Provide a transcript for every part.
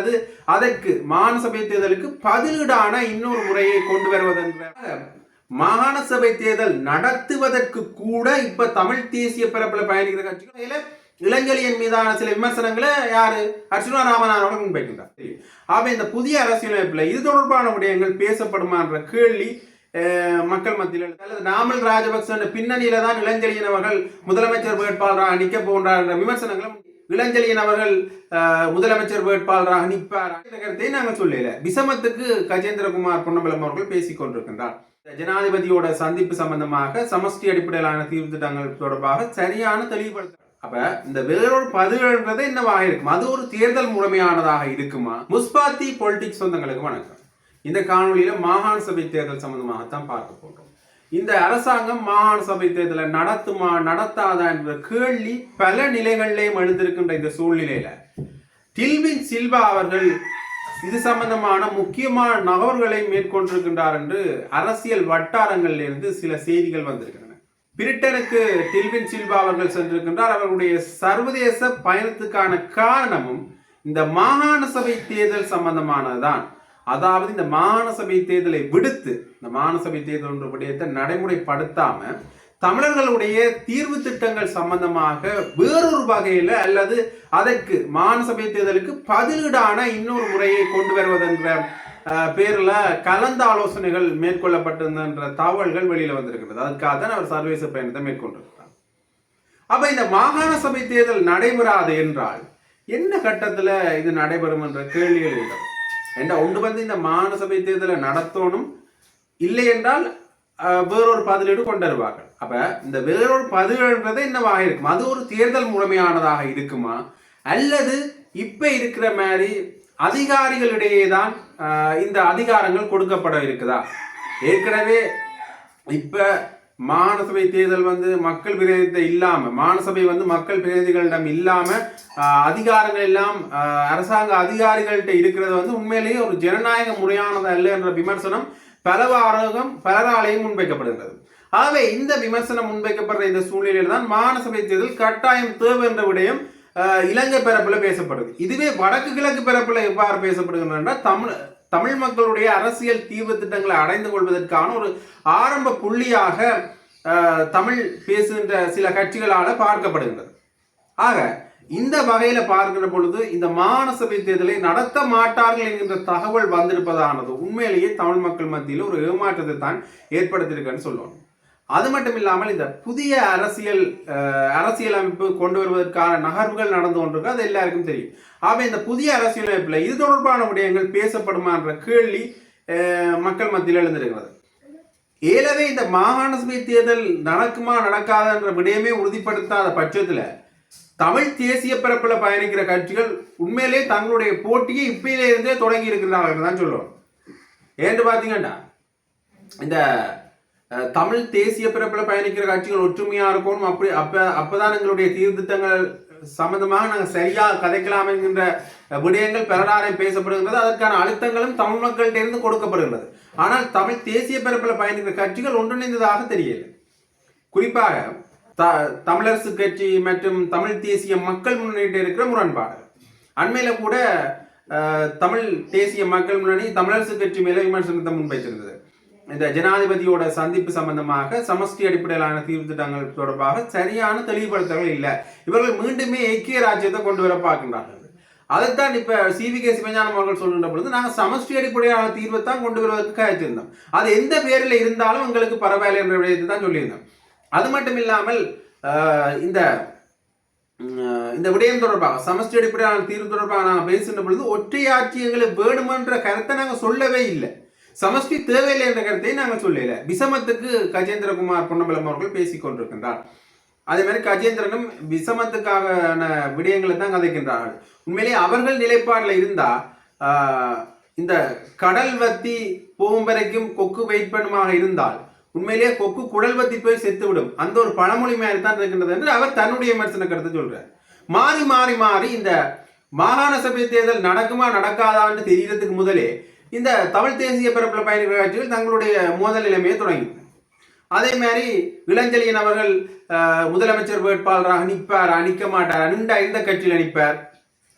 அல்லது அதற்கு மாநசபை தேர்தலுக்கு பதிலீடான இன்னொரு முறையை கொண்டு வருவதென்ற மாகாண சபை தேர்தல் நடத்துவதற்கு கூட இப்ப தமிழ் தேசிய பரப்பில் பயணிக்கிற கட்சிகள் இளஞ்சலியன் மீதான சில விமர்சனங்களை யாரு? அர்ச்சுனா ராமநாதனோட முன்வைக்கின்றார். ஆக இந்த புதிய அரசியலமைப்பில் இது தொடர்பான விடயங்கள் பேசப்படுமான்ற கேள்வி அஹ், மக்கள் மத்தியில் அல்லது நாமல் ராஜபக்ச பின்னணியில தான் இளஞ்செழியன் அவர்கள் முதலமைச்சர் வேட்பாளராக நிற்க போன்றார் என்ற விமர்சனங்களும் இளஞ்செழியன் அவர்கள் முதலமைச்சர் வேட்பாளராக நிற்பார்? என்ற கருத்தை நாங்கள் சொல்லல. விசமத்துக்கு கஜேந்திரகுமார் பொன்னம்பலம் அவர்கள் பேசிக் கொண்டிருக்கின்றார். இந்த ஜனாதிபதியோட சந்திப்பு சம்பந்தமாக சமஷ்டி அடிப்படையிலான தீர்வு திட்டங்கள் தொடர்பாக சரியான தெளிவுபடுத்த அப்ப இந்த வேறொரு பதிவுன்றது என்னவாக இருக்கும்? அது ஒரு தேர்தல் முறைமையானதாக இருக்குமா? முஸ்பாத்தி பொலிட்டிக்ஸ் சொந்தங்களுக்கு வணக்கம். இந்த காணொலியில மாகாண சபை தேர்தல் சம்பந்தமாகத்தான் பார்க்க போகிறோம் இந்த அரசாங்கம் மாகாண சபை தேர்தலை நடத்துமா நடத்தாதா என்ற கேள்வி பல நிலைகளிலேயும் எழுந்திருக்கின்ற இந்த சூழ்நிலையில. டில்வின் சில்வா அவர்கள் இது சம்பந்தமான முக்கியமான நகர்வுகளை மேற்கொண்டிருக்கின்றார் என்று அரசியல் வட்டாரங்களில் இருந்து சில செய்திகள் வந்திருக்கின்றன. பிரிட்டனுக்கு டில்வின் சில்வா அவர்கள் சென்றிருக்கின்றார். அவர்களுடைய சர்வதேச பயணத்துக்கான காரணமும் இந்த மாகாண சபை தேர்தல் சம்பந்தமானதுதான். அதாவது இந்த மாநசபை தேர்தலை விடுத்து இந்த மாநசபை சபை தேர்தல் என்ற விடயத்தை நடைமுறைப்படுத்தாம தமிழர்களுடைய தீர்வு திட்டங்கள் சம்பந்தமாக வேறொரு வகையில் அல்லது அதற்கு மாநசபை தேர்தலுக்கு பதிலீடான இன்னொரு முறையை கொண்டு வருவதென்ற பேரில் பேர்ல கலந்த ஆலோசனைகள் மேற்கொள்ளப்பட்டிருந்தன்ற தகவல்கள் வெளியில வந்திருக்கிறது. அதுக்காக தான் அவர் சர்வதேச பயணத்தை மேற்கொண்டிருக்கிறார். அப்ப இந்த மாகாண சபை தேர்தல் நடைபெறாது என்றால் என்ன கட்டத்துல இது நடைபெறும் என்ற கேள்விகள் இருக்கிறது ஏன்னா ஒன்று வந்து இந்த மாகாண சபை தேர்தலை நடத்தணும். இல்லை என்றால் வேறொரு பதிலீடு கொண்டு வருவார்கள். அப்ப இந்த வேறொரு பதிலீடுன்றது என்னவாக இருக்கும்? அது ஒரு தேர்தல் முறைமையானதாக இருக்குமா? அல்லது இப்ப இருக்கிற மாதிரி அதிகாரிகளிடையே தான் இந்த அதிகாரங்கள் கொடுக்கப்பட இருக்குதா? ஏற்கனவே இப்ப மாநசபை தேர்தல் வந்து மக்கள் பிரதிநிதித்துவம் இல்லாம மாநசபை வந்து மக்கள் பிரதிநிதிகளிடம் இல்லாம அதிகாரங்கள் எல்லாம் அரசாங்க அதிகாரிகள்கிட்ட இருக்கிறது வந்து உண்மையிலேயே ஒரு ஜனநாயக முறையானது அல்ல என்ற விமர்சனம் பலவாரகம் பலராலையும் முன்வைக்கப்படுகிறது ஆகவே இந்த விமர்சனம் முன்வைக்கப்படுற இந்த சூழ்நிலையில் தான் மாநசபை தேர்தல் கட்டாயம் தேவை என்ற விடயம் இலங்கை பரப்பில் பேசப்படுது. இதுவே வடக்கு கிழக்கு பரப்பில் எவ்வாறு பேசப்படுகின்றன தமிழ் தமிழ் மக்களுடைய அரசியல் தீர்வு திட்டங்களை அடைந்து கொள்வதற்கான ஒரு ஆரம்ப புள்ளியாக தமிழ் பேசுகின்ற சில கட்சிகளால் பார்க்கப்படுகின்றது. ஆக இந்த வகையில் பார்க்கிற பொழுது இந்த மாநசபை தேர்தலை நடத்த மாட்டார்கள் என்கின்ற தகவல் வந்திருப்பதானது உண்மையிலேயே தமிழ் மக்கள் மத்தியில் ஒரு ஏமாற்றத்தை தான் ஏற்படுத்தியிருக்கன்னு சொல்லணும் அது மட்டும் இல்லாமல் இந்த புதிய அரசியல் அரசியலமைப்பு கொண்டு வருவதற்கான நகர்வுகள் நடந்து கொண்டிருக்கு. அது எல்லாருக்கும் தெரியும். ஆக இந்த புதிய அரசியலமைப்பில் இது தொடர்பான விடயங்கள் பேசப்படுமான்ற கேள்வி மக்கள் மத்தியில் எழுந்திருக்கிறது. ஏலவே இந்த மாகாண சபை தேர்தல் நடக்குமா நடக்காதன்ற விடயமே உறுதிப்படுத்தாத பட்சத்தில் தமிழ் தேசிய பரப்பில் பயணிக்கிற கட்சிகள் உண்மையிலே தங்களுடைய போட்டியை இப்பயிலே இருந்தே தொடங்கி இருக்கிறார்கள் தான் சொல்லுவோம். ஏன்னு பார்த்தீங்கன்னா இந்த தமிழ் தேசிய பிறப்பில் பயணிக்கிற கட்சிகள் ஒற்றுமையா இருக்கணும். அப்படி அப்ப அப்பதான் எங்களுடைய தீர்த்திட்டங்கள் சம்பந்தமாக நாங்கள் சரியா கதைக்கலாம் என்கின்ற விடயங்கள் பிறராரை பேசப்படுகின்றது. அதற்கான அழுத்தங்களும் தமிழ் மக்கள்கிட்ட இருந்து கொடுக்கப்படுகின்றது. ஆனால் தமிழ் தேசிய பிறப்பில் பயணிக்கிற கட்சிகள் ஒன்றிணைந்ததாக தெரியல குறிப்பாக த தமிழரசு கட்சி மற்றும் தமிழ் தேசிய மக்கள் முன்னணியிட்ட இருக்கிற முரண்பாடு அண்மையில கூட தமிழ் தேசிய மக்கள் முன்னணி தமிழரசு கட்சி மேலே விமர்சனத்தை முன்வைத்திருந்தது. இந்த ஜனாதிபதியோட சந்திப்பு சம்பந்தமாக சமஷ்டி அடிப்படையிலான தீர்வு திட்டங்கள் தொடர்பாக சரியான தெளிவுபடுத்தல்கள் இல்லை. இவர்கள் மீண்டுமே ஐக்கிய ராஜ்யத்தை கொண்டு வர பார்க்கின்றார்கள். அதைத்தான் இப்ப சிவி கே சிவஞானம் அவர்கள் சொல்கின்ற பொழுது நாங்கள் சமஷ்டி அடிப்படையிலான தீர்வை தான் கொண்டு வருவதற்கு காய்ச்சிருந்தோம் அது எந்த பேரில் இருந்தாலும் எங்களுக்கு பரவாயில்லை என்ற விடயத்தை தான் சொல்லியிருந்தோம். அது மட்டும் இல்லாமல் இந்த இந்த விடயம் தொடர்பாக சமஷ்டி அடிப்படையிலான தீர்வு தொடர்பாக நாங்கள் பேசுகின்ற பொழுது ஒற்றையாட்சி எங்களுக்கு வேணுமென்ற கருத்தை நாங்கள் சொல்லவே இல்லை. சமஷ்டி தேவையில்லை என்ற கருத்தை நாங்கள் சொல்லல. விசமத்துக்கு கஜேந்திரகுமார் பொன்னம்பலம் அவர்கள் பேசிக் கொண்டிருக்கின்றார். அதே மாதிரி கஜேந்திரனும் விசமத்துக்கான விடயங்களை தான் கதைக்கின்றார்கள். உண்மையிலேயே அவர்கள் நிலைப்பாடில் இருந்தா ஆஹ், இந்த கடல் வத்தி போகும் வரைக்கும் கொக்கு வெயிட் பண்ணுமாக இருந்தால் உண்மையிலேயே கொக்கு குடல் வத்தி போய் செத்துவிடும். அந்த ஒரு பழமொழி மாதிரி தான் இருக்கின்றது என்று அவர் தன்னுடைய விமர்சன கருத்தை சொல்றார். மாறி மாறி மாறி இந்த மாகாண சபை தேர்தல் நடக்குமா நடக்காதான்னு தெரியறதுக்கு முதலே இந்த தமிழ் தேசிய பரப்பில் பயணிகள் கட்சிகள் தங்களுடைய மோதல் நிலைமையை தொடங்கி. அதே மாதிரி இளஞ்செழியன் அவர்கள் முதலமைச்சர் வேட்பாளராக நிற்பார்? நிற்க மாட்டார்? நின்றா எந்த கட்சியில் நிற்பார்?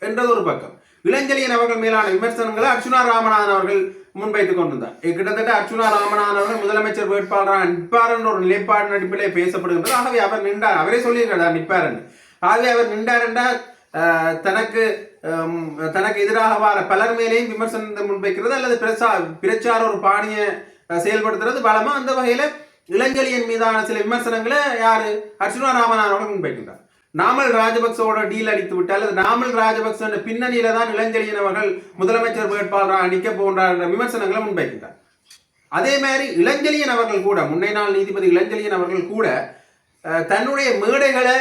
என்றது ஒரு பக்கம். இளஞ்செழியன் அவர்கள் மேலான விமர்சனங்களை அர்ச்சுனா ராமநாதன் அவர்கள் முன்வைத்துக் கொண்டிருந்தார். கிட்டத்தட்ட அர்ச்சுனா ராமநாதன் அவர்கள் முதலமைச்சர் வேட்பாளராக நிற்பார் என்ற ஒரு நிலைப்பாடு அடிப்படையிலே பேசப்படுகின்றது. ஆகவே அவர் நின்றார். அவரே சொல்லியிருக்கிறார் நிற்பார் என்று. ஆகவே அவர் நின்றார் என்றால் தனக்கு தனக்கு எதிராக வர பலர் மேலேயும் விமர்சனத்தை முன்வைக்கிறது அல்லது பிரச்சா பிரச்சார ஒரு பாணியை செயல்படுத்துறது பலமா? அந்த வகையில இளஞ்செழியன் மீதான சில விமர்சனங்களை யாரு? அர்ச்சுனா ராமநாதன் அவர்கள் முன்வைக்கின்றார் நாமல் ராஜபக்சவோட டீல் அடித்து விட்டு அல்லது நாமல் ராஜபக்ச பின்னணியில தான் இளஞ்செழியன் அவர்கள் முதலமைச்சர் வேட்பாளராக நிற்க போன்றார் என்ற விமர்சனங்களை முன்வைக்கின்றார் அதே மாதிரி இளஞ்செழியன் அவர்கள் கூட முன்னை நாள் நீதிபதி இளஞ்செழியன் அவர்கள் கூட தன்னுடைய மேடைகளை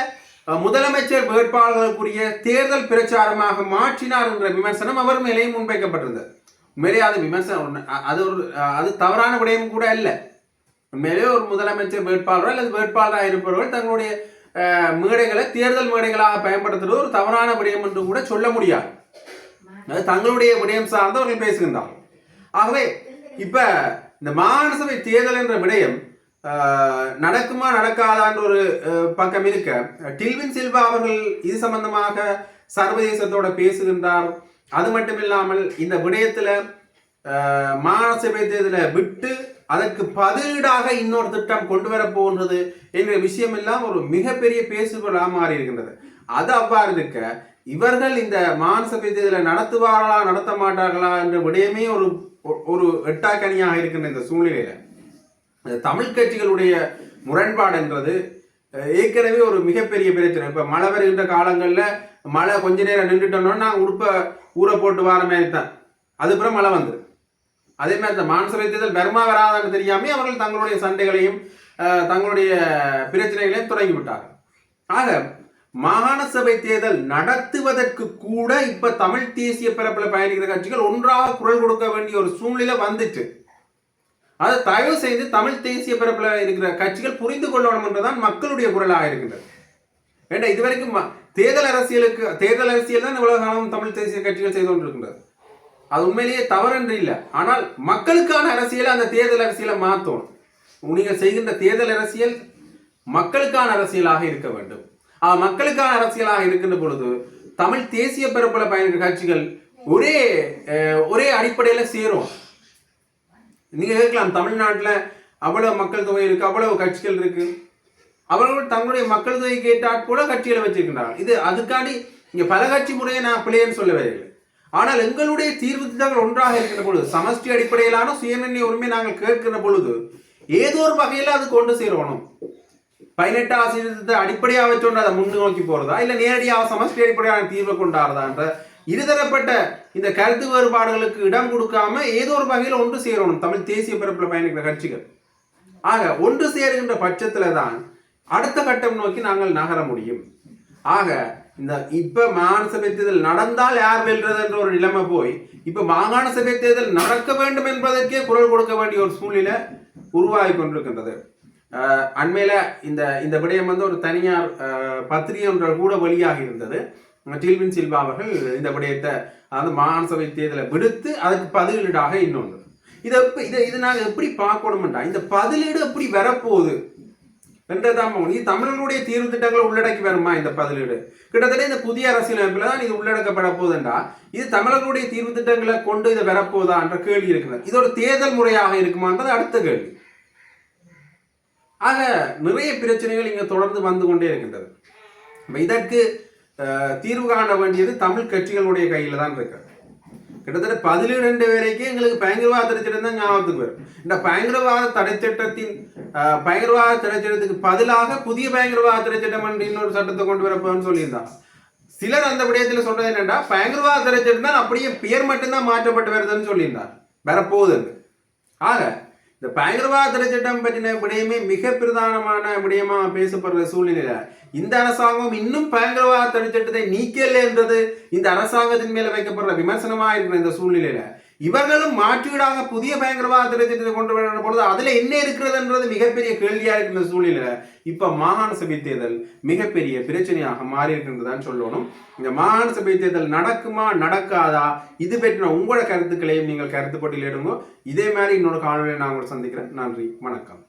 முதலமைச்சர் வேட்பாளர்களுக்குரிய தேர்தல் பிரச்சாரமாக மாற்றினார் என்ற விமர்சனம் அவர் மேலேயும் முன்வைக்கப்பட்டிருந்தது. உண்மையிலேயே அது விமர்சனம் அது ஒரு அது தவறான விடயம் கூட அல்ல. உண்மையிலேயே ஒரு முதலமைச்சர் வேட்பாளரோ அல்லது வேட்பாளராக இருப்பவர்கள் தங்களுடைய மேடைகளை தேர்தல் மேடைகளாக பயன்படுத்துவது ஒரு தவறான விடயம் என்று கூட சொல்ல முடியாது. அது தங்களுடைய விடயம் சார்ந்து அவர்கள் பேசுகின்றார்கள். ஆகவே இப்ப இந்த மாகாண தேர்தல் என்ற விடயம் நடக்குமா நடக்காதான்ற ஒரு பக்கம் இருக்க. டில்வின் சில்வா அவர்கள் இது சம்பந்தமாக சர்வதேசத்தோட பேசுகின்றார். அது மட்டும் இல்லாமல் இந்த விடயத்துல ஆஹ், மாகாண தேர்தலை விட்டு அதற்கு பதிலீடாக இன்னொரு திட்டம் கொண்டு வர போன்றது என்ற விஷயம் எல்லாம் ஒரு மிகப்பெரிய பேசுபொருளாக மாறி இருக்கின்றது அது அவ்வாறு இருக்க இவர்கள் இந்த மாகாண தேர்தலை நடத்துவார்களா நடத்த மாட்டார்களா என்ற விடயமே ஒரு ஒரு எட்டாக்கனியாக இருக்கின்ற இந்த சூழ்நிலையில தமிழ் கட்சிகளுடைய முரண்பாடு என்றது ஏற்கனவே ஒரு மிகப்பெரிய பிரச்சனை. இப்போ மழை வருகின்ற காலங்களில் மழை கொஞ்ச நேரம் நின்றுட்டோம்னா நான் உடுப்ப ஊற போட்டு வார மாதிரி தான். அதுக்கப்புறம் மழை வந்து அதே மாதிரி இந்த மானசபை தேர்தல் பர்மா வராதான்னு தெரியாமே அவர்கள் தங்களுடைய சண்டைகளையும் தங்களுடைய பிரச்சனைகளையும் தொடங்கி விட்டார்கள். ஆக மாகாண சபை தேர்தல் நடத்துவதற்கு கூட இப்ப தமிழ் தேசிய பரப்பில் பயணிக்கிற கட்சிகள் ஒன்றாக குரல் கொடுக்க வேண்டிய ஒரு சூழ்நிலை வந்துச்சு அதை தயவு செய்து தமிழ் தேசிய பரப்பில் இருக்கிற கட்சிகள் புரிந்து கொள்ளணும் என்றுதான் மக்களுடைய குரலாக இருக்கின்றது. ஏண்டா இதுவரைக்கும் ம- தேர்தல் அரசியலுக்கு தேர்தல் அரசியல் தான் இவ்வளவு காலம் தமிழ் தேசிய கட்சிகள் செய்து கொண்டிருக்கின்றது. அது உண்மையிலேயே தவறென்று இல்லை. ஆனால் மக்களுக்கான அரசியலை அந்த தேர்தல் அரசியலை மாற்றணும் நீங்கள் செய்கின்ற தேர்தல் அரசியல் மக்களுக்கான அரசியலாக இருக்க வேண்டும். ஆ மக்களுக்கான அரசியலாக இருக்கின்ற பொழுது தமிழ் தேசிய பரப்பில் பயணிக்கிற கட்சிகள் ஒரே ஒரே அடிப்படையில் சேரும். நீங்கள் கேட்கலாம் தமிழ்நாட்டில் அவ்வளோ மக்கள் தொகை இருக்குது அவ்வளோ கட்சிகள் இருக்குது அவர்கள் தங்களுடைய மக்கள் தொகை கேட்டால் கூட கட்சிகளை வச்சிருக்கின்றார்கள். இது அதுக்காண்டி இங்கே பல கட்சி முறையை நான் பிள்ளைன்னு சொல்ல வரவில்லை. ஆனால் எங்களுடைய தீர்வு திட்டங்கள் ஒன்றாக இருக்கின்ற பொழுது சமஷ்டி அடிப்படையிலான சுயநிர்ணய உரிமை நாங்கள் கேட்கின்ற பொழுது ஏதோ ஒரு வகையில் அது கொண்டு சேரணும். பதினெட்டாம் சீர்திருத்தத்தை அடிப்படையாக வச்சோண்டு அதை முன்னோக்கி போகிறதா இல்லை நேரடியாக சமஷ்டி அடிப்படையான தீர்வை கொண்டாடுறதான்ற இருதரப்பட்ட இந்த கருத்து வேறுபாடுகளுக்கு இடம் கொடுக்காம ஏதோ ஒரு வகையில் ஒன்று சேரணும். தமிழ் தேசிய பரப்பில் பயணிக்கிற கட்சிகள். ஆக ஒன்று சேருகின்ற பட்சத்தில் தான் அடுத்த கட்டம் நோக்கி நாங்கள் நகர முடியும். ஆக இந்த இப்ப மாகாண சபை தேர்தல் நடந்தால் யார் வெல்றது என்ற ஒரு நிலைமை போய் இப்ப மாகாண சபை தேர்தல் நடக்க வேண்டும் என்பதற்கே குரல் கொடுக்க வேண்டிய ஒரு சூழ்நிலை உருவாகி கொண்டிருக்கின்றது. அண்மையில இந்த இந்த விடயம் வந்து ஒரு தனியார் பத்திரிகை ஒன்றால் கூட வெளியாகி இருந்தது. டில்வின் சில்வா அவர்கள் இந்த விடயத்தை அதாவது மாகாண சபை தேர்தலை விடுத்து அதுக்கு பதிலீடாக இன்னொன்று. இதை இதை இதை இது நாங்கள் எப்படி பார்க்கணும்டா? இந்த பதிலீடு எப்படி வரப்போகுது? என்றதான் இது தமிழர்களுடைய தீர்வு திட்டங்களை உள்ளடக்கி வருமா இந்த பதிலீடு? கிட்டத்தட்ட இந்த புதிய அரசியலமைப்பில் தான் இது உள்ளடக்கப்பட போகுதுண்டா. இது தமிழர்களுடைய தீர்வு திட்டங்களை கொண்டு இதை வரப்போதா என்ற கேள்வி இருக்கிறது. இதோட தேர்தல் முறையாக இருக்குமான்றது அடுத்த கேள்வி. ஆக நிறைய பிரச்சனைகள் இங்கே தொடர்ந்து வந்து கொண்டே இருக்கின்றது. இதற்கு தீர்வு காண வேண்டியது தமிழ் கட்சிகளுடைய கையில் தான் இருக்கு. கிட்டத்தட்ட பதினேழு வரைக்கும் எங்களுக்கு பயங்கரவாத தடைச்சட்டம் தான் ஞாபகத்துக்கு வரும். இந்த பயங்கரவாத தடைச்சட்டத்தின் பயங்கரவாத தடைச்சட்டத்துக்கு பதிலாக புதிய பயங்கரவாத தடைச்சட்டம் என்று இன்னொரு சட்டத்தை கொண்டு வரப்போன்னு சொல்லியிருந்தான் சிலர் அந்த விடயத்தில் சொல்றது என்னென்னா பயங்கரவாத தடைச்சட்டம் தான் அப்படியே பெயர் மட்டும்தான் மாற்றப்பட்டு வருதுன்னு சொல்லியிருந்தார் வரப்போகுது ஆக இந்த பயங்கரவாத தடை பற்றின விடயமே மிக பிரதானமான விடயமா பேசப்படுற சூழ்நிலையில. இந்த அரசாங்கம் இன்னும் பயங்கரவாத தடை நீக்கலை நீக்கல என்றது இந்த அரசாங்கத்தின் மேல வைக்கப்படுற விமர்சனமா இருக்கிற இந்த சூழ்நிலையில. இவர்களும் மாற்றீடாக புதிய பயங்கரவாத தடை கொண்டு வர பொழுது அதுல என்ன இருக்கிறதுன்றது மிகப்பெரிய கேள்வியா இருக்கிற சூழ்நிலை இப்ப மாகாண சபை தேர்தல் மிகப்பெரிய பிரச்சனையாக மாறி இருக்கின்றதான் சொல்லணும். இந்த மாகாண சபை தேர்தல் நடக்குமா நடக்காதா? இது பற்றின உங்களோட கருத்துக்களையும் நீங்கள் கருத்து பட்டியலிடுங்க இதே மாதிரி இன்னொரு காணொலியை நான் உங்களை சந்திக்கிறேன். நன்றி. வணக்கம்.